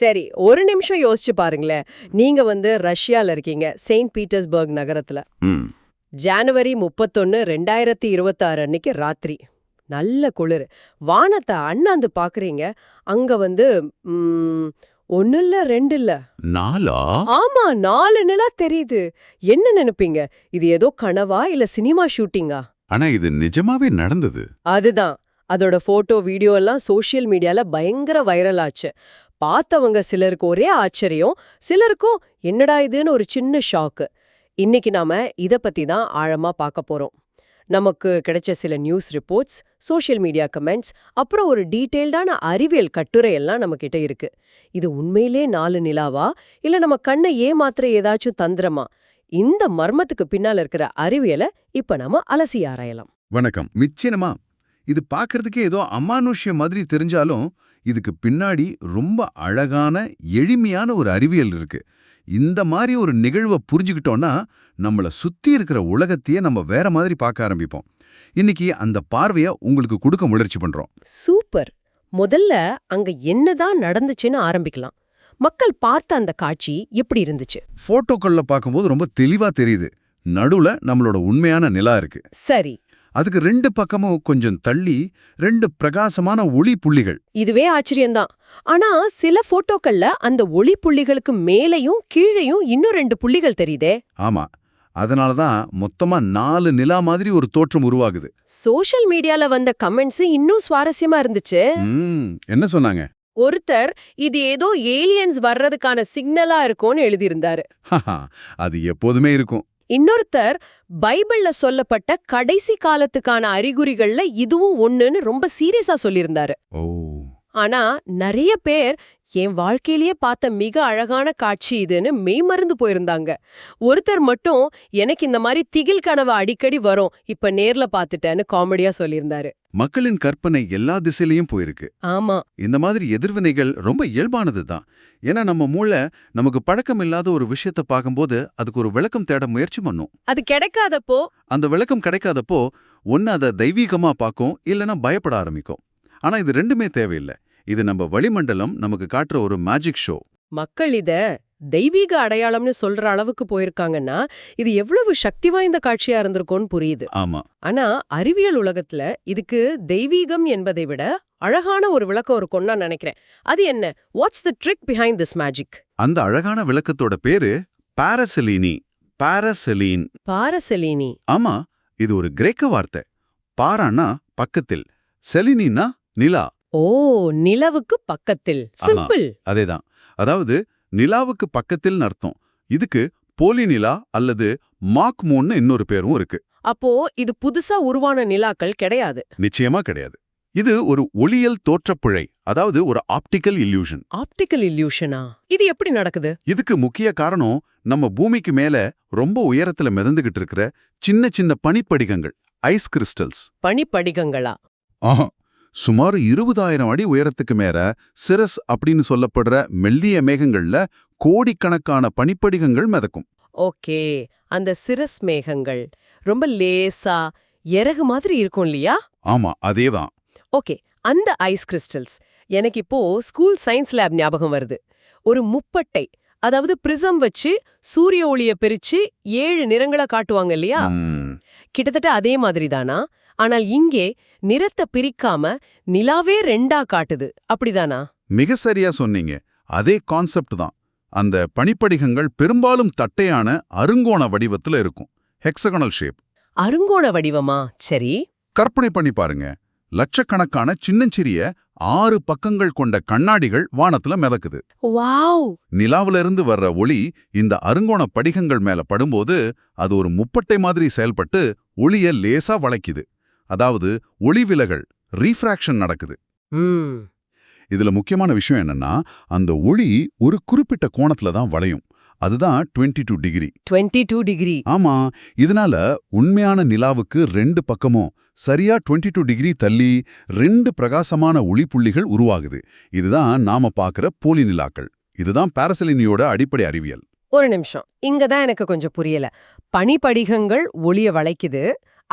சரி ஒரு நிமிஷம் யோசிச்சு பாருங்களேன். நீங்க வந்து ரஷ்யால இருக்கீங்க செயின்ட் பீட்டர்ஸ்பர்க் நகரத்துல. ஜனவரி முப்பத்தொன்னு ரெண்டாயிரத்தி இருபத்தாறு அன்னைக்கு ராத்திரி. நல்ல குளிர். வானத்தை அண்ணாந்து பாக்குறீங்க. அங்க வந்து ஒண்ணு இல்ல ரெண்டு இல்ல நாளா? ஆமா நாலு நிலா தெரியுது. என்ன நினைப்பீங்க? இது ஏதோ கனவா இல்ல சினிமா ஷூட்டிங்கா? ஆனா இது நிஜமாவே நடந்தது. அதுதான். அதோட போட்டோ வீடியோ எல்லாம் சோஷியல் மீடியால பயங்கர வைரல் ஆச்சு. பார்த்தவங்க சிலருக்கு ஒரே ஆச்சரியம் சிலருக்கும் என்னடா இதுன்னு ஒரு சின்ன ஷாக்கு இன்னைக்கு நாம இத பத்தி தான் ஆழமா பார்க்க போறோம். நமக்கு கிடைச்ச சில news reports social media comments அப்புறம் ஒரு டீட்டெயில்டான அறிவியல் கட்டுரை எல்லாம் நம்ம கிட்ட இருக்கு. இது உண்மையிலே நாலு நிலாவா? இல்ல நம்ம கண்ணை ஏமாத்திர ஏதாச்சும் தந்திரமா? இந்த மர்மத்துக்கு பின்னால இருக்கிற அறிவியலை இப்ப நாம அலசி ஆராயலாம். வணக்கம். நிச்சயமா. இது பார்க்கறதுக்கே ஏதோ அமானுஷ்யம் மாதிரி தெரிஞ்சாலும் இதுக்கு பின்னாடி ரொம்ப அழகான எளிமையான ஒரு அறிவியல் இருக்கு. இந்த மாதிரி ஒரு நிகழ்வை புரிஞ்சுக்கிட்டோம்னா நம்மள சுத்தி இருக்கிற உலகத்தையே நம்ம வேற மாதிரி பார்க்க ஆரம்பிப்போம். இன்னைக்கு அந்த பார்வைய உங்களுக்கு கொடுக்க முயற்சி பண்றோம். சூப்பர். முதல்ல அங்க என்னதான் நடந்துச்சுன்னு ஆரம்பிக்கலாம். மக்கள் பார்த்த அந்த காட்சி எப்படி இருந்துச்சு? போட்டோக்கள்ல பார்க்கும்போது ரொம்ப தெளிவா தெரியுது. நடுவுல நம்மளோட உண்மையான நிலா இருக்கு. சரி. அதுக்கு ரெண்டு பக்கமும் கொஞ்சம் தள்ளி ரெண்டு பிரகாசமான ஒளி புள்ளிகள். இதுவே ஆச்சரியம்தான். ஆனா சில போட்டோக்கள்ல அந்த ஒளி புள்ளிகளுக்கு மேலையும் கீழையும் இன்னும் ரெண்டு புள்ளிகள் தெரியுதே. ஆமா. அதனால தான் மொத்தமா நாலு நிலா மாதிரி ஒரு தோற்றம் உருவாகுது. சோஷியல் மீடியால வந்த கமெண்ட்ஸ் இன்னும் சுவாரஸ்யமா இருந்துச்சு. என்ன சொன்னாங்க? ஒருத்தர் இது ஏதோ ஏலியன்ஸ் வர்றதுக்கான சிக்னலா இருக்கும்னு எழுதியிருந்தாரு. அது எப்போதுமே இருக்கும். இன்னொருத்தர் பைபிள்ல சொல்லப்பட்ட கடைசி காலத்துக்கான அறிகுறிகள்ல இதுவும் ஒண்ணுன்னு ரொம்ப சீரியஸா சொல்லியிருந்தாரு. ஆனா நிறைய பேர் என் வாழ்க்கையிலேயே பார்த்த மிக அழகான காட்சி இதுன்னு மெய்மறந்து போயிருந்தாங்க. ஒருத்தர் மட்டும் எனக்கு இந்த மாதிரி திகில் கனவு அடிக்கடி வரும் இப்ப நேர்ல பார்த்துட்டேன்னு காமெடியா சொல்லியிருந்தாரு. மக்களின் கற்பனை எல்லா திசையிலயும் போயிருக்கு. ஆமா. இந்த மாதிரி எதிர்வினைகள் ரொம்ப இயல்பானது தான். ஏன்னா நம்ம மூளை நமக்கு பழக்கம் இல்லாத ஒரு விஷயத்த பார்க்கும்போது அதுக்கு ஒரு விளக்கம் தேட முயற்சி பண்ணும். அது கிடைக்காதப்போ? அந்த விளக்கம் கிடைக்காதப்போ ஒன்னு அதை தெய்வீகமா பார்க்கும் இல்லைன்னா பயப்பட ஆரம்பிக்கும். ஆனா இது ரெண்டுமே தேவையில்லை. இது நம்ம வளிமண்டலம் நமக்கு காட்டுற ஒரு மேஜிக் ஷோ மக்கள் இத தெய்வீக அடையாளம்னு சொல்ற அளவுக்கு போயிருக்காங்கன்னா இது எவ்வளவு சக்தி வாய்ந்த காட்சியா இருந்திருக்கும்னு புரியுது. ஆமா. ஆனா அறிவியல் உலகத்துல இதுக்கு தெய்வீகம் என்பதை விட அழகான ஒரு விளக்கம் இருக்கும்னு நான் நினைக்கிறேன். அது என்ன? What's the trick behind this magic அந்த அழகான விளக்கத்தோட பேரு பாரசெலினி பாரசெலீன் பாரசெலீனி ஆமா இது ஒரு கிரேக்க வார்த்தை. பாரான்னா பக்கத்தில். செலினின்னா நிலா. ஓ நிலவுக்கு பக்கத்தில். சிம்பிள். அதேதான். அதாவது நிலாவுக்கு பக்கத்தில் அர்த்தம். இதுக்கு போலி நிலா அல்லது மாக் மூன்னு இன்னொரு பேரும் இருக்கு. அப்போ இது புதுசா உருவான நிலாக்கள் கிடையாது. நிச்சயமா கிடையாது. இது ஒரு ஒளியல் தோற்றப்பிழை அதாவது ஒரு ஆப்டிக்கல் இல்யூஷன் ஆப்டிக்கல் இல்யூஷனா இது எப்படி நடக்குது? இதுக்கு முக்கிய காரணம் நம்ம பூமிக்கு மேல ரொம்ப உயரத்துல மிதந்துகிட்டு இருக்கிற சின்ன சின்ன பனிப்படிகங்கள் ஐஸ் கிறிஸ்டல்ஸ். பனிப்படிகங்களா? ஆஹா. சுமார் இருபதாயிரம் அடி உயரத்துக்கு மேல சிரஸ் அப்படின்னு சொல்லப்படுற மெல்லிய மேகங்கள்ல கோடிக்கணக்கான பனிப்படிகங்கள் மிதக்கும். ஓகே அந்த சிரஸ் மேகங்கள் ரொம்ப லேசா இறகு மாதிரி இருக்கும் இல்லையா? ஆமா அதேதான். ஓகே அந்த ஐஸ் கிறிஸ்டல்ஸ் எனக்கு இப்போ ஸ்கூல் சயின்ஸ் லேப் ஞாபகம் வருது. ஒரு முப்பட்டை அதாவது பிரிசம் வச்சு சூரிய ஒளிய பிரிச்சு ஏழு நிறங்களை காட்டுவாங்க இல்லையா? கிட்டத்தட்ட அதே மாதிரி தானா? ஆனால் இங்கே நிறத்தை பிரிக்காம நிலாவே ரெண்டா காட்டுது. அப்படிதானா? மிக சரியா சொன்னீங்க. அதே கான்செப்ட் தான். அந்த பனிப்படிகங்கள் பெரும்பாலும் தட்டையான அருங்கோண வடிவத்துல இருக்கும். ஹெக்ஸகனல் ஷேப் அருங்கோண வடிவமா? சரி. கற்பனை பண்ணி பாருங்க. லட்சக்கணக்கான சின்னஞ்சிறிய ஆறு பக்கங்கள் கொண்ட கண்ணாடிகள் வானத்துல மிதக்குது. வாவ்! நிலாவுல இருந்து வர்ற ஒளி இந்த அருங்கோண படிகங்கள் மேல படும்போது அது ஒரு முப்பட்டை மாதிரி செயல்பட்டு ஒளிய லேசா வளைக்குது. அதாவது ஒளி விலகல் ரீஃப்ராக்ஷன் நடக்குது இதுல முக்கியமான விஷயம் என்னன்னா அந்த ஒளி ஒரு குறிப்பிட்ட கோணத்துல தான் வளையும். அதுதான் 22 two degree twenty two degree ஆமா இதனால உண்மையான நிலாவுக்கு ரெண்டு பக்கமும் சரியா 22 டூ டிகிரி தள்ளி ரெண்டு பிரகாசமான ஒளிப்புள்ளிகள் உருவாகுது. இதுதான் நாம பார்க்கிற போலி நிலாக்கள் இதுதான் பாரசலினியோட அடிப்படை அறிவியல். ஒரு நிமிஷம். இங்க தான் எனக்கு கொஞ்சம் புரியல. பனிப்படிகங்கள் ஒளிய வளைக்குது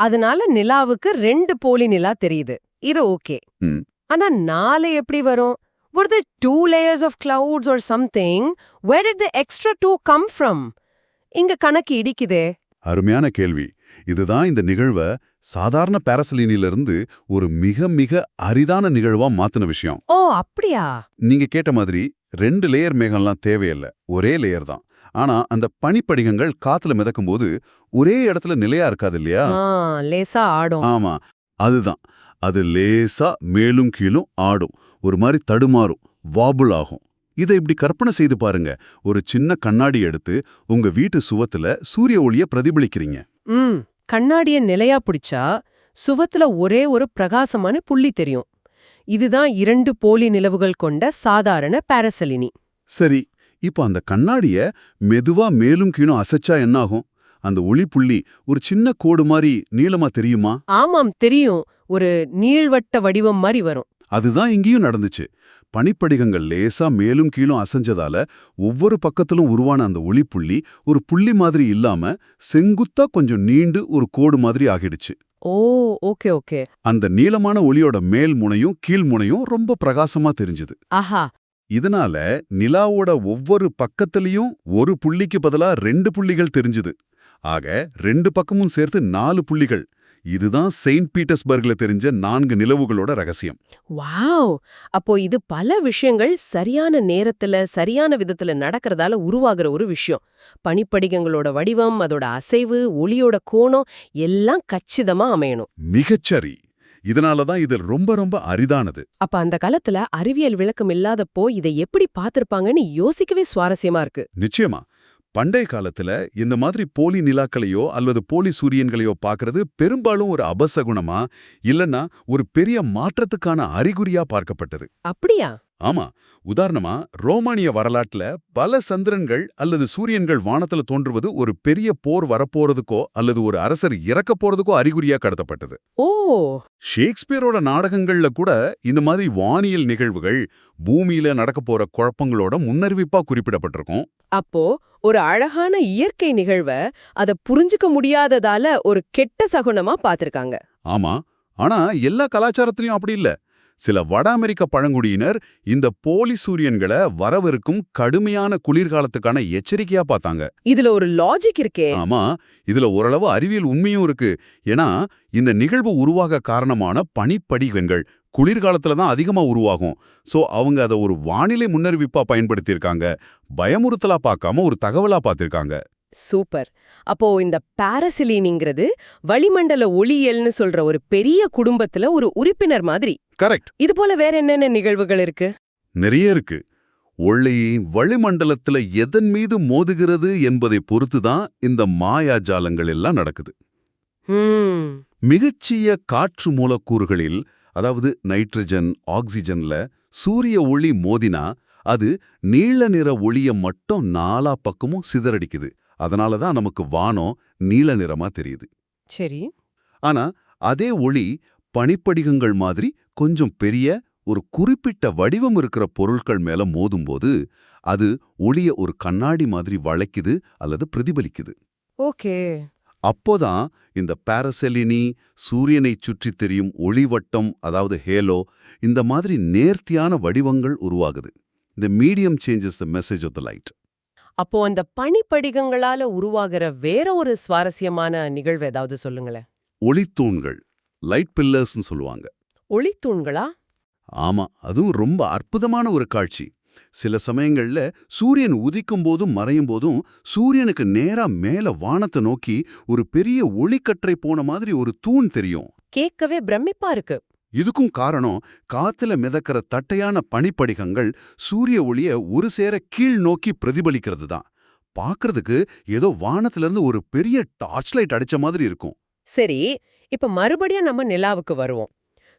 அதனால நிலாவுக்கு ரெண்டு போலி நிலா தெரியுது. இது ஓகே. ஆனா நாலு எப்படி வரும்? Were there two layers of clouds or something? Where did the extra two come from? இங்க கணக்கு இடிக்குதே. அருமையான கேள்வி. இதுதான் இந்த நிகழ்வை சாதாரண பாரசலினிலிருந்து ஒரு மிக மிக அரிதான நிகழ்வா மாத்தின விஷயம். ஓ அப்படியா? நீங்க கேட்ட மாதிரி ரெண்டு லேயர் மேகம்லாம் தேவையில்லை. ஒரே லேயர் தான். ஆனா அந்த பனிப்படிகங்கள் காத்துல மிதக்கும்போது ஒரே இடத்துல நிலையா இருக்காது இல்லையா லேசா ஆடும். ஆமா அதுதான். அது லேசா மேலும் கீழும் ஆடும். ஒரு மாதிரி தடுமாறும் வாபுல் ஆகும். இதை இப்படி கற்பனை செய்து பாருங்க. ஒரு சின்ன கண்ணாடி எடுத்து உங்க வீட்டு சுவத்துல சூரிய ஒளிய பிரதிபலிக்கிறீங்க. ம் கண்ணாடிய நிலையா பிடிச்சா சுவத்துல ஒரே ஒரு பிரகாசமான புள்ளி தெரியும். இதுதான் இரண்டு போலி நிலவுகள் கொண்ட சாதாரண பாரசலினி. சரி இப்போ அந்த கண்ணாடிய மெதுவா மேலும் கீழும் அசைச்சா என்னாகும்? அந்த ஒளி புள்ளி ஒரு சின்ன கோடு மாதிரி நீளமா தெரியுமா? ஆமாம் தெரியும். ஒரு நீள்வட்ட வடிவம் மாதிரி வரும். அதுதான் இங்கேயும் நடந்துச்சு. பனிப்படிகங்கள் லேசா மேலும் கீழும் அசைஞ்சதால ஒவ்வொரு பக்கத்திலும் உருவான அந்த ஒளிப்புள்ளி ஒரு புள்ளி மாதிரி இல்லாம செங்குத்தா கொஞ்சம் நீண்டு ஒரு கோடு மாதிரி ஆகிடுச்சு. ஓ ஓகே ஓகே. அந்த நீளமான ஒளியோட மேல் முனையும் கீழ் முனையும் ரொம்ப பிரகாசமா தெரிஞ்சுது. ஆஹா இதனால நிலாவோட ஒவ்வொரு பக்கத்துலயும் ஒரு புள்ளிக்கு பதிலா ரெண்டு புள்ளிகள் தெரிஞ்சுது. ஆக ரெண்டு பக்கமும் சேர்த்து நாலு புள்ளிகள். இதுதான் செயின்ட் பீட்டர்ஸ்பர்க்ல தெரிஞ்ச நான்கு நிலவுகளோட ரகசியம். வாவ்! அப்போ இது பல விஷயங்கள் சரியான நேரத்துல சரியான விதத்துல நடக்கிறதால உருவாகிற ஒரு விஷயம். பனிப்படிகங்களோட வடிவம் அதோட அசைவு ஒளியோட கோணம் எல்லாம் கச்சிதமா அமையணும். மிகச்சரி. இதனால தான் இது ரொம்ப ரொம்ப அரிதானது. அப்ப அந்த காலத்துல அறிவியல் விளக்கம் இல்லாதப்போ இதை எப்படி பார்த்திருப்பாங்கன்னு யோசிக்கவே சுவாரஸ்யமா இருக்கு. நிச்சயமா. பண்டைய காலத்துல இந்த மாதிரி போலி நிலாக்களையோ அல்லது போலி சூரியன்களையோ பார்க்கறது பெரும்பாலும் ஒரு அபசகுணமா இல்லனா ஒரு பெரிய மாற்றத்துக்கான அறிகுறியா பார்க்கப்பட்டது. அப்படியா? ஆமா உதாரணமா ரோமானிய வரலாற்றுல பல சந்திரன்கள் அல்லது சூரியன்கள் வானத்துல தோன்றுவது ஒரு பெரிய போர் வரப்போறதுக்கோ அல்லது ஒரு அரசர் இறக்க போறதுக்கோ அறிகுறியா கடத்தப்பட்டது ஓ! ஷேக்ஸ்பியரோட நாடகங்கள்ல கூட இந்த மாதிரி வானியல் நிகழ்வுகள் பூமியில நடக்க போற குழப்பங்களோட முன்னறிவிப்பா குறிப்பிடப்பட்டிருக்கும். அப்போ ஒரு அழகான இயற்கை நிகழ்வ அத புரிஞ்சுக்க முடியாததால ஒரு கெட்ட சகுனமா பாத்திருக்காங்க. ஆமா ஆனா எல்லா கலாச்சாரத்திலயும் அப்படி இல்ல. சில வட அமெரிக்க பழங்குடியினர் இந்த போலி சூரியன்களை வரவிருக்கும் கடுமையான குளிர்காலத்துக்கான எச்சரிக்கையா பார்த்தாங்க. இதுல ஒரு லாஜிக் இருக்கே. ஆமா இதுல ஓரளவு அறிவியல் உண்மையும் இருக்கு. ஏன்னா இந்த நிகழ்வு உருவாக காரணமான பனிப்படிகங்கள் குளிர்காலத்துல தான் அதிகமா உருவாகும். சோ அவங்க அதை ஒரு வானிலை முன்னறிவிப்பா பயன்படுத்தியிருக்காங்க. பயமுறுத்தலா பார்க்காம ஒரு தகவலா பார்த்திருக்காங்க. சூப்பர். அப்போ இந்த பாரசிலினிங்கிறது வளிமண்டல ஒளியல்னு சொல்ற ஒரு பெரிய குடும்பத்துல ஒரு உறுப்பினர் மாதிரி. கரெக்ட். இது போல வேற என்னென்ன நிகழ்வுகள் இருக்கு? நிறைய இருக்கு. ஒளி வளிமண்டலத்துல எதன் மீது மோதுகிறது என்பதை பொறுத்துதான் இந்த மாயாஜாலங்கள் எல்லாம் நடக்குது. மிகச்சிய காற்று மூலக்கூறுகளில் அதாவது நைட்ரஜன் ஆக்சிஜன்ல சூரிய ஒளி மோதினா அது நீல நிற ஒளிய மட்டும் நாலா பக்கமும் சிதறடிக்குது. அதனால தான் நமக்கு வானம் நீல நிறமா தெரியுது. சரி. ஆனா அதே ஒளி பனிப்படிகங்கள் மாதிரி கொஞ்சம் பெரிய ஒரு குறிப்பிட்ட வடிவம் இருக்கிற பொருட்கள் மேல மோதும்போது அது ஒளிய ஒரு கண்ணாடி மாதிரி வளைக்குது அல்லது பிரதிபலிக்குது. ஓகே. அப்போதான் இந்த பாரசெலினி சூரியனைச் சுற்றித் தெரியும் ஒளிவட்டம் அதாவது ஹேலோ இந்த மாதிரி நேர்த்தியான வடிவங்கள் உருவாகுது. இந்த medium changes the message of the light அப்போ அந்த பனிப்படிகங்களால உருவாகிற வேற ஒரு சுவாரஸ்யமான நிகழ்வு ஏதாவது சொல்லுங்களேன். ஒளித்தூண்கள் லைட் பில்லர்ஸ்னு சொல்லுவாங்க. ஒளித்தூண்களா? ஆமா அதுவும் ரொம்ப அற்புதமான ஒரு காட்சி. சில சமயங்கள்ல சூரியன் உதிக்கும் போதும் மறையும் போதும் சூரியனுக்கு நேரா மேல வானத்தை நோக்கி ஒரு பெரிய ஒளிக்கற்றை போன மாதிரி ஒரு தூண் தெரியும். கேட்கவே பிரமிப்பா இருக்கு. இதுக்கும் காரணம் காத்துல மிதக்கிற தட்டையான பனிப்படிகங்கள் சூரிய ஒளிய ஒரு சேர கீழ் நோக்கி பிரதிபலிக்கிறது தான் பார்க்கறதுக்கு ஏதோ வானத்துல இருந்து ஒரு பெரிய டார்ச் லைட் அடிச்ச மாதிரி இருக்கும். சரி இப்ப மறுபடியும் நம்ம நிலாவுக்கு வருவோம்.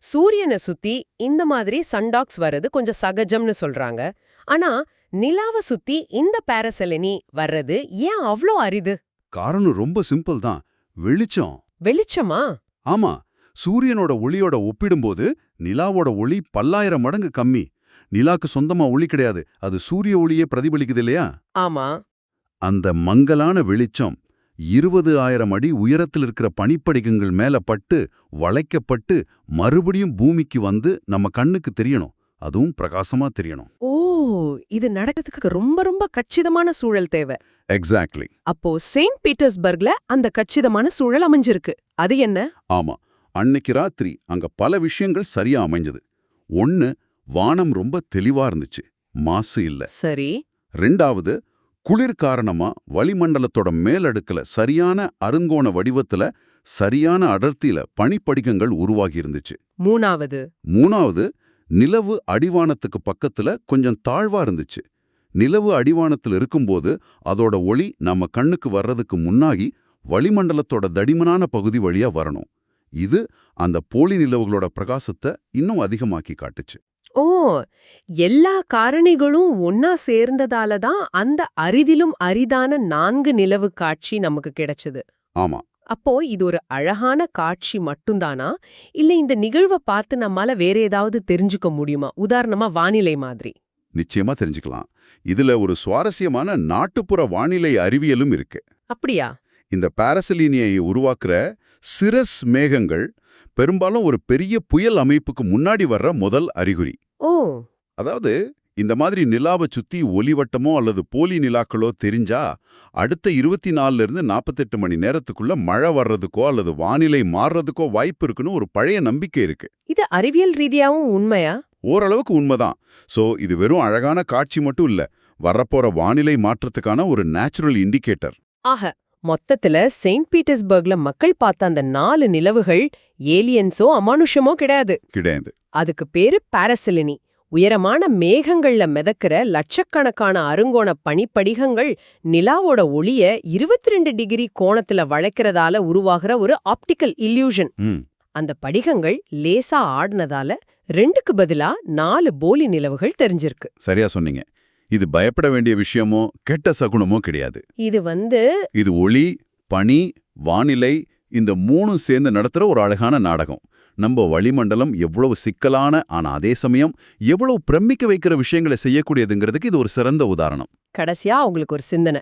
சூரியனை சுத்தி இந்த மாதிரி சன்டாக்ஸ் வர்றது கொஞ்சம் சகஜம்னு சொல்றாங்க. ஆனா நிலாவை சுத்தி இந்த பாரசெலினி வர்றது ஏன் அவ்ளோ அரிது? காரணம் ரொம்ப சிம்பிள் தான். வெளிச்சம். வெளிச்சமா? ஆமா. சூரியனோட ஒளியோட ஒப்பிடும்போது நிலாவோட ஒளி பல்லாயிரம் மடங்கு கம்மி. நிலாக்கு சொந்தமா ஒளி கிடையாது. அது சூரிய ஒளியே பிரதிபலிக்குது இல்லையா? ஆமா. அந்த மங்கலான வெளிச்சம் இருபது ஆயிரம் அடி உயரத்தில் இருக்கிற பனிப்படிகங்கள் மேல பட்டு வளைக்கப்பட்டு மறுபடியும் பூமிக்கு வந்து நம்ம கண்ணுக்கு தெரியணும். அதுவும் பிரகாசமா தெரியணும். ஓ இது நடக்கிறதுக்கு ரொம்ப ரொம்ப கச்சிதமான சூழல் தேவை. எக்ஸாக்ட்லி அப்போ செயின்ட் பீட்டர்ஸ்பர்க்ல அந்த கச்சிதமான சூழல் அமைஞ்சிருக்கு. அது என்ன? ஆமா. அன்னைக்கு ராத்திரி அங்க பல விஷயங்கள் சரியா அமைஞ்சது. ஒன்னு வானம் ரொம்ப தெளிவா இருந்துச்சு. மாசு இல்ல. சரி. ரெண்டாவது குளிர் காரணமா வளிமண்டலத்தோட மேலடுக்குல சரியான அருங்கோண வடிவத்துல சரியான அடர்த்தியில பனிப்படிகங்கள் உருவாகி இருந்துச்சு. மூணாவது. மூணாவது நிலவு அடிவானத்துக்கு பக்கத்துல கொஞ்சம் தாழ்வா இருந்துச்சு. நிலவு அடிவானத்துல இருக்கும்போது அதோட ஒளி நம்ம கண்ணுக்கு வர்றதுக்கு முன்னாடி வளிமண்டலத்தோட தடிமனான பகுதி வழியா வரணும். இது அந்த போலி நிலவுகளோட பிரகாசத்தை இன்னும் அதிகமாக்கி காட்டுச்சு. ஓ எல்லா காரணிகளும் ஒன்னா சேர்ந்ததால தான் அந்த அரிதிலும் அரிதான நான்கு நிலவு காட்சி நமக்கு கிடைச்சது. ஆமா. அப்போ இது ஒரு அழகான காட்சி மட்டும்தானா? இல்ல இந்த நிகழ்வை பார்த்து நம்மால வேற ஏதாவது தெரிஞ்சுக்க முடியுமா? உதாரணமா வானிலை மாதிரி. நிச்சயமா தெரிஞ்சுக்கலாம். இதுல ஒரு சுவாரஸ்யமான நாட்டுப்புற வானிலை அறிவியலும் இருக்கு. அப்படியா? இந்த பாரசலீனியை உருவாக்குற சிரஸ் மேகங்கள் பெரும்பாலும் ஒரு பெரிய புயல் அமைப்புக்கு முன்னாடி வர்ற முதல் அறிகுறி. ஓ. அதாவது இந்த மாதிரி நிலாவை சுத்தி ஒளிவட்டமோ அல்லது போலி நிலாக்களோ தெரிஞ்சா அடுத்த இருபத்தி நாலுல இருந்து நாற்பத்தெட்டு மணி நேரத்துக்குள்ள மழை வர்றதுக்கோ அல்லது வானிலை மாறுறதுக்கோ வாய்ப்பு இருக்குன்னு ஒரு பழைய நம்பிக்கை இருக்கு. இது அறிவியல் ரீதியாவும் உண்மையா? ஓரளவுக்கு உண்மைதான். சோ இது வெறும் அழகான காட்சி மட்டும் இல்ல வரப்போற வானிலை மாற்றத்துக்கான ஒரு நேச்சுரல் இண்டிகேட்டர். ஆக மொத்தத்துல செயின்ட் பீட்டர்ஸ்பர்க்ல மக்கள் பார்த்த அந்த நாலு நிலவுகள் ஏலியன்ஸோ அமானுஷமோ கிடையாது. கிடையாது. அதுக்கு பேரு பாரசிலினி. உயரமான மேகங்கள்ல மிதக்கிற லட்சக்கணக்கான அருங்கோண பனிப்படிகங்கள் நிலாவோட ஒளிய 22 டிகிரி கோணத்துல வளைக்கிறதால உருவாகிற ஒரு ஆப்டிக்கல் இல்யூஷன் அந்த படிகங்கள் லேசா ஆடினதால ரெண்டுக்கு பதிலா நாலு போலி நிலவுகள் தெரிஞ்சிருக்கு. சரியா சொன்னீங்க. இது பயப்பட வேண்டிய விஷயமோ கெட்ட சகுனமோ கிடையாது. இது வந்து இது ஒளி பனி வானிலை இந்த மூணும் சேர்ந்து நடத்துற ஒரு அழகான நாடகம். நம்ம வளிமண்டலம் எவ்வளவு சிக்கலான ஆனா அதே சமயம் எவ்வளவு பிரமிக்க வைக்கிற விஷயங்களை செய்யக்கூடியதுங்கிறதுக்கு இது ஒரு சிறந்த உதாரணம். கடைசியா அவங்களுக்கு ஒரு சிந்தனை.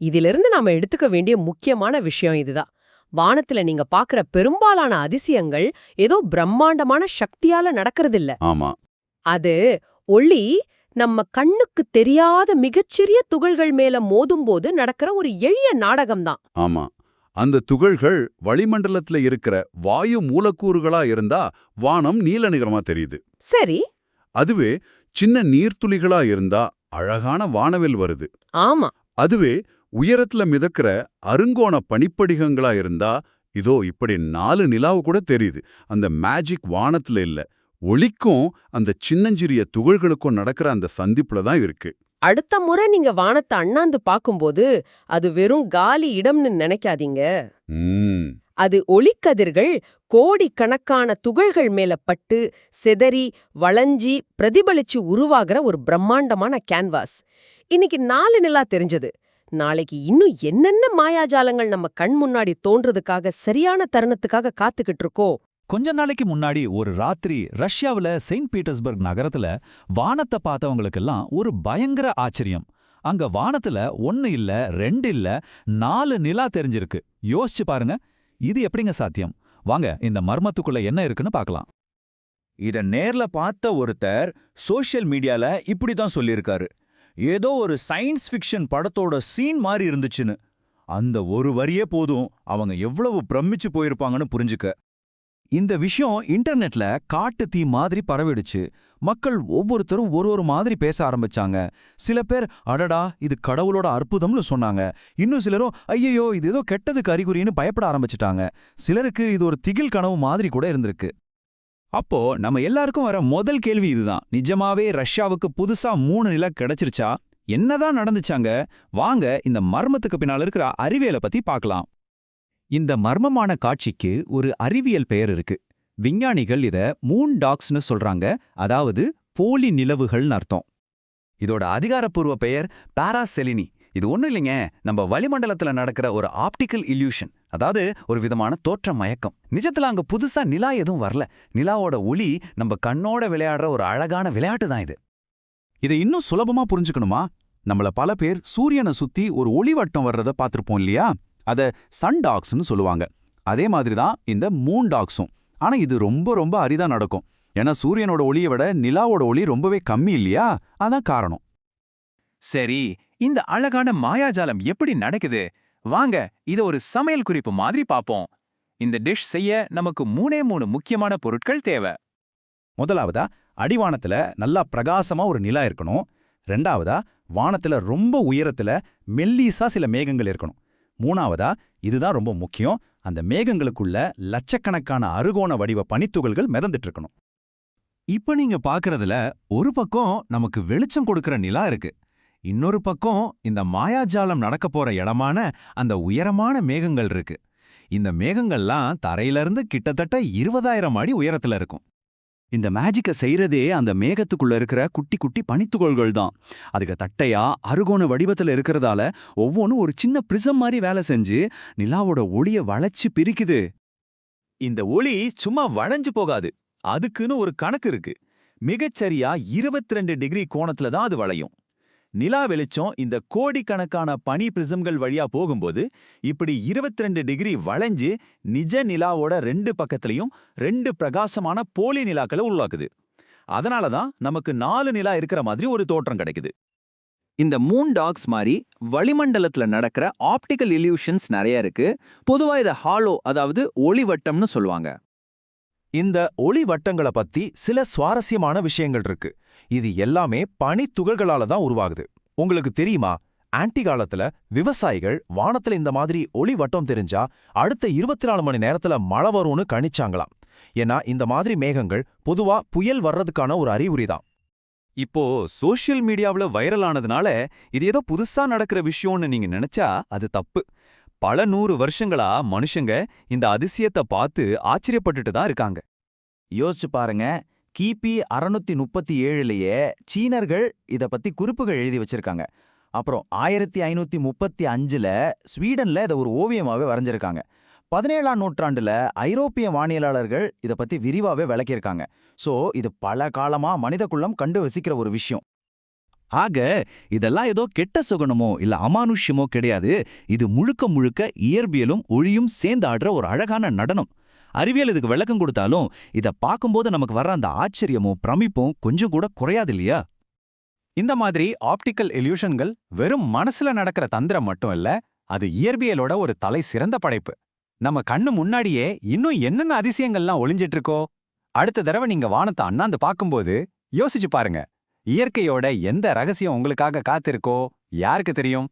இதிலிருந்து நாம எடுத்துக்க வேண்டிய முக்கியமான விஷயம் இதுதான். வானத்துல நீங்க பாக்குற பெரும்பாலான அதிசயங்கள் ஏதோ பிரம்மாண்டமான சக்தியால நடக்கறதில்ல. ஆமா. அது ஒளி நம்ம கண்ணுக்கு தெரியாத மிகச்சிறிய துகள்கள் மேல மோதும்போது நடக்கிற ஒரு எளிய நாடகம்தான். ஆமா. அந்த துகள்கள் வளிமண்டலத்துல இருக்கிற வாயு மூலக்கூறுகளா இருந்தா வானம் நீல நிறமா தெரியுது. சரி. அதுவே சின்ன நீர்த்துளிகளா இருந்தா அழகான வானவில் வருது. ஆமா. அதுவே உயரத்துல மிதக்கிற அருங்கோண பனிப்படிகங்களா இருந்தா இதோ இப்படி நாலு நிலாவு கூட தெரியுது. அந்த மேஜிக் வானத்துல இல்ல. ஒளிக்கும் அந்த சின்னஞ்சிறிய துகள்களுக்கும் நடக்கிற அந்த சந்திப்புல தான் இருக்கு. அடுத்த முறை நீங்க வானத்தை அண்ணாந்து பாக்கும்போது அது வெறும் காலி இடம்னு நினைக்காதீங்க. அது ஒளிக்கதிர்கள் கோடிக்கணக்கான துகள்கள் மேல பட்டு சிதறி வளைஞ்சி பிரதிபலிச்சு உருவாகிற ஒரு பிரம்மாண்டமான கேன்வாஸ் இன்னைக்கு நாலு நிலா தெரிஞ்சது. நாளைக்கு இன்னும் என்னென்ன மாயாஜாலங்கள் நம்ம கண் முன்னாடி தோன்றதுக்காக சரியான தருணத்துக்காக காத்துக்கிட்டு இருக்கோ கொஞ்ச நாளைக்கு முன்னாடி ஒரு ராத்திரி ரஷ்யாவுல செயின்ட் பீட்டர்ஸ்பர்க் நகரத்துல வானத்தை பார்த்தவங்களுக்கெல்லாம் ஒரு பயங்கர ஆச்சரியம். அங்க வானத்துல ஒன்னு இல்ல ரெண்டு இல்ல நாலு நிலா தெரிஞ்சிருக்கு. யோசிச்சு பாருங்க. இது எப்படிங்க சாத்தியம்? வாங்க இந்த மர்மத்துக்குள்ள என்ன இருக்குன்னு பார்க்கலாம். இத நேர்ல பார்த்த ஒருத்தர் சோஷியல் மீடியால இப்படி தான் சொல்லியிருக்காரு. ஏதோ ஒரு சயின்ஸ் ஃபிக்ஷன் படத்தோட சீன் மாதிரி இருந்துச்சுன்னு. அந்த ஒரு வரியே போதும். அவங்க எவ்வளவு பிரமிச்சு போயிருப்பாங்கன்னு புரிஞ்சுக்க. இந்த விஷயம் இன்டர்நெட்ல காட்டு தீ மாதிரி பரவிடுச்சு. மக்கள் ஒவ்வொருத்தரும் ஒரு ஒரு மாதிரி பேச ஆரம்பிச்சாங்க. சில பேர் அடடா இது கடவுளோட அற்புதம்னு சொன்னாங்க. இன்னும் சிலரும் ஐயையோ இது ஏதோ கெட்டதுக்கு அறிகுறின்னு பயப்பட ஆரம்பிச்சிட்டாங்க. சிலருக்கு இது ஒரு திகில் கனவு மாதிரி கூட இருந்திருக்கு. அப்போ நம்ம எல்லாருக்கும் வர முதல் கேள்வி இதுதான். நிஜமாவே ரஷ்யாவுக்கு புதுசா மூணு நில கிடைச்சிருச்சா? என்னதான் நடந்துச்சாங்க? வாங்க இந்த மர்மத்துக்கு பின்னால இருக்கிற அறிவியலை பத்தி பார்க்கலாம். இந்த மர்மமான காட்சிக்கு ஒரு அறிவியல் பெயர் இருக்கு. விஞ்ஞானிகள் இத மூன் டாக்ஸ்னு சொல்றாங்க. அதாவது போலி நிலவுகள்னு அர்த்தம். இதோட அதிகாரப்பூர்வ பெயர் பாராசெலினி இது ஒண்ணும் இல்லைங்க. நம்ம வளிமண்டலத்துல நடக்கிற ஒரு ஆப்டிக்கல் இல்யூஷன் அதாவது ஒரு விதமான தோற்ற மயக்கம். நிஜத்துல அங்க புதுசா நிலா எதுவும் வரல. நிலாவோட ஒளி நம்ம கண்ணோட விளையாடுற ஒரு அழகான விளையாட்டு தான் இது. இதை இன்னும் சுலபமா புரிஞ்சுக்கணுமா? நம்மள பல பேர் சூரியனை சுத்தி ஒரு ஒளிவட்டம் வர்றத பார்த்துருப்போம் இல்லையா? அத சன் டாக்ஸ்னு சொல்லுவாங்க. அதே மாதிரி தான் இந்த மூன் டாக்ஸும் ஆனா இது ரொம்ப ரொம்ப அரிதா நடக்கும். ஏன்னா சூரியனோட ஒளியை விட நிலாவோட ஒளி ரொம்பவே கம்மி இல்லையா? அதான் காரணம். சரி இந்த அழகான மாயாஜாலம் எப்படி நடக்குது? வாங்க இத ஒரு சமையல் குறிப்பு மாதிரி பாப்போம். இந்த டிஷ் செய்ய நமக்கு மூணே மூணு முக்கியமான பொருட்கள் தேவை. முதலாவதா அடிவானத்துல நல்லா பிரகாசமா ஒரு நிலா இருக்கணும். ரெண்டாவதா வானத்துல ரொம்ப உயரத்துல மெல்லீசா சில மேகங்கள் இருக்கணும். மூணாவதா இதுதான் ரொம்ப முக்கியம். அந்த மேகங்களுக்குள்ள லட்சக்கணக்கான அருகோண வடிவ பனித்துகள்கள் மிதந்துட்டு இருக்கணும் இப்ப நீங்க பாக்குறதுல ஒரு பக்கம் நமக்கு வெளிச்சம் கொடுக்கற நிலா இருக்கு. இன்னொரு பக்கம் இந்த மாயாஜாலம் நடக்க போற இடமான அந்த உயரமான மேகங்கள் இருக்கு. இந்த மேகங்கள்லாம் தரையில இருந்து கிட்டத்தட்ட இருபதாயிரம் அடி உயரத்துல இருக்கும். இந்த மேஜிக்கை செய்யறதே அந்த மேகத்துக்குள்ள இருக்கிற குட்டி குட்டி பனித்துகள்கள் தான். அதுக்கு தட்டையா அருகோண வடிவத்துல இருக்கிறதால ஒவ்வொன்றும் ஒரு சின்ன பிரிசம் மாதிரி வேலை செஞ்சு நிலாவோட ஒளிய வளைச்சு பிரிக்குது. இந்த ஒளி சும்மா வளைஞ்சு போகாது. அதுக்குன்னு ஒரு கணக்கு இருக்கு. மிகச்சரியா 22 டிகிரி கோணத்துல தான் அது வளையும். நிலா வெளிச்சம் இந்த கோடிக்கணக்கான பனி பிரிசம்கள் வழியா போகும்போது இப்படி 22 டிகிரி வளைஞ்சு நிஜ நிலாவோட ரெண்டு பக்கத்துலயும் ரெண்டு பிரகாசமான போலி நிலாக்களை உருவாக்குது. அதனால தான் நமக்கு நாலு நிலா இருக்கிற மாதிரி ஒரு தோற்றம் கிடைக்குது. இந்த மூன் டாக்ஸ் மாதிரி வளிமண்டலத்துல நடக்கிற ஆப்டிக்கல் இல்யூஷன்ஸ் நிறைய இருக்கு. பொதுவா இத ஹாலோ அதாவது ஒளிவட்டம்னு சொல்லுவாங்க. இந்த ஒளி வட்டங்களை பத்தி சில சுவாரஸ்யமான விஷயங்கள் இருக்கு. இது எல்லாமே பனித்துகள்களால தான் உருவாகுது. உங்களுக்கு தெரியுமா? ஆன்டி காலத்துல விவசாயிகள் வானத்துல இந்த மாதிரி ஒளி வட்டம் தெரிஞ்சா அடுத்த இருபத்தி நாலு மணி நேரத்துல மழை வரும்னு கணிச்சாங்களாம். ஏன்னா இந்த மாதிரி மேகங்கள் பொதுவா புயல் வர்றதுக்கான ஒரு அறிகுறி தான். இப்போ சோஷியல் மீடியாவுல வைரல் ஆனதுனால இது ஏதோ புதுசா நடக்கிற விஷயம்னு நீங்க நினைச்சா அது தப்பு. பல நூறு வருஷங்களா மனுஷங்க இந்த அதிசயத்தை பார்த்து ஆச்சரியப்பட்டுட்டு தான் இருக்காங்க. யோசிச்சு பாருங்க. கிபி அறுநூத்தி முப்பத்தி ஏழுலயே சீனர்கள் இத பத்தி குறிப்புகள் எழுதி வச்சிருக்காங்க. அப்புறம் ஆயிரத்தி ஐநூத்தி முப்பத்தி அஞ்சுல ஸ்வீடன்ல இத ஒரு ஓவியமாவே வரைஞ்சிருக்காங்க. பதினேழாம் நூற்றாண்டுல ஐரோப்பிய வானியலாளர்கள் இத பத்தி விரிவாவே விளக்கியிருக்காங்க. சோ இது பல காலமா மனித குள்ளம் கண்டு வசிக்கிற ஒரு விஷயம். ஆக இதெல்லாம் ஏதோ கெட்ட சுகனமோ இல்ல அமானுஷ்யமோ கிடையாது. இது முழுக்க முழுக்க இயற்பியலும் ஒளியும் சேர்ந்து ஆடுற ஒரு அழகான நடனம். அறிவியல் இதுக்கு விளக்கம் கொடுத்தாலும் இத பார்க்கும்போது நமக்கு வர்ற அந்த ஆச்சரியமும் பிரமிப்பும் கொஞ்சம் கூட குறையாது இல்லையா? இந்த மாதிரி ஆப்டிக்கல் எல்யூஷன்கள் வெறும் மனசுல நடக்கிற தந்திரம் மட்டும் இல்ல அது இயற்பியலோட ஒரு தலை சிறந்த படைப்பு. நம்ம கண்ணு முன்னாடியே இன்னும் என்னென்ன அதிசயங்கள்லாம் ஒளிஞ்சிட்டு இருக்கோ அடுத்த தடவை நீங்க வானத்தை அண்ணாந்து பார்க்கும்போது யோசிச்சு பாருங்க. இயற்கையோட எந்த ரகசியம் உங்களுக்காக காத்திருக்கோ யாருக்கு தெரியும்?